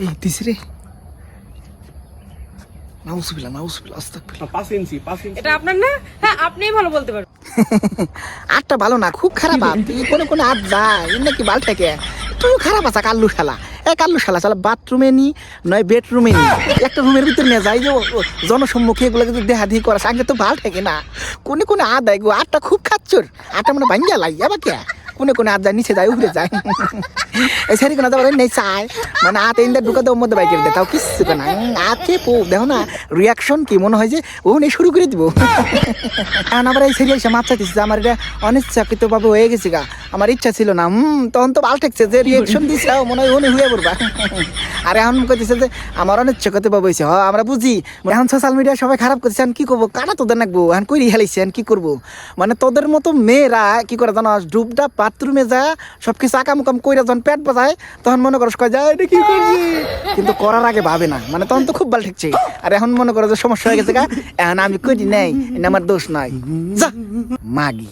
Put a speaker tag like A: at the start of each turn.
A: এই
B: পাঁচ ইঞ্চি পাঁচ ইঞ্চি।
C: এটা আপনার না? হ্যাঁ আপনিই ভালো বলতে পারবেন।
A: আটটা ভালো না খুব খারাপ তুই কোনো কোনো আট যায় এর নাকি বাল থেকে তুই খারাপ আছে কাল্লু শালা। এ কাল্লু শালা শালা বাথরুমে নি নয় বেডরুমে নি। একটা রুমের ভিতর নিয়ে যাই যে জনসম্মুখে এগুলো কিন্তু দেহা দিয়ে করা আগে তো ভালো থাকে না। কোনে কোনে আট দেয় গো আটটা খুব খাচ্ছর। আটটা মানে ভাঙ্গা লাগে আবার কে? কোনে কোনে আর যায় নিচে যায়, উপরে যায়। এই সেরি কোনো যাবার নেই, চাই। মানে আতে ইন্দা ঢুকা দেওয়ার মধ্যে বাইকের দে তাও না আতে পো, দেখো না রিয়াকশন কি, মনে হয় যে, ও নেই শুরু করে দিব। এখন আবার এই সেরি এসে মাপ চাইতেছে আমার এটা অনিচ্ছাকৃতভাবে হয়ে গেছে গা। আমার ইচ্ছা ছিল না, হুম, তখন তো ভালো ঠেকছে যে রিয়াকশন দিছে মনে হয় উনি হয়ে পড়বা। আর এখন কইতেছে যে, আমার অনিচ্ছাকৃত ভাবে হয়েছে হ, আমরা বুঝি। এখন সোশ্যাল মিডিয়া সবাই খারাপ করছে কি করব? কাটা তোদের নাকবো? এখন কই হেলাইছে, এখন কি করব? মানে তোদের মতো মেয়েরা, কি করে জানো ডুবডা বাথরুমে যায় সব কিছু আকাম উকাম কইরা যখন পেট বাজায়, তখন মনে করো কয় যায় কি করছি কিন্তু করার আগে ভাবে না। মানে তখন তো খুব ভালো ঠেকছে। আর এখন মনে করো যে সমস্যা হয়ে গেছে গা, এখন আমি করি নাই আমার দোষ নয়। যা, মাগি।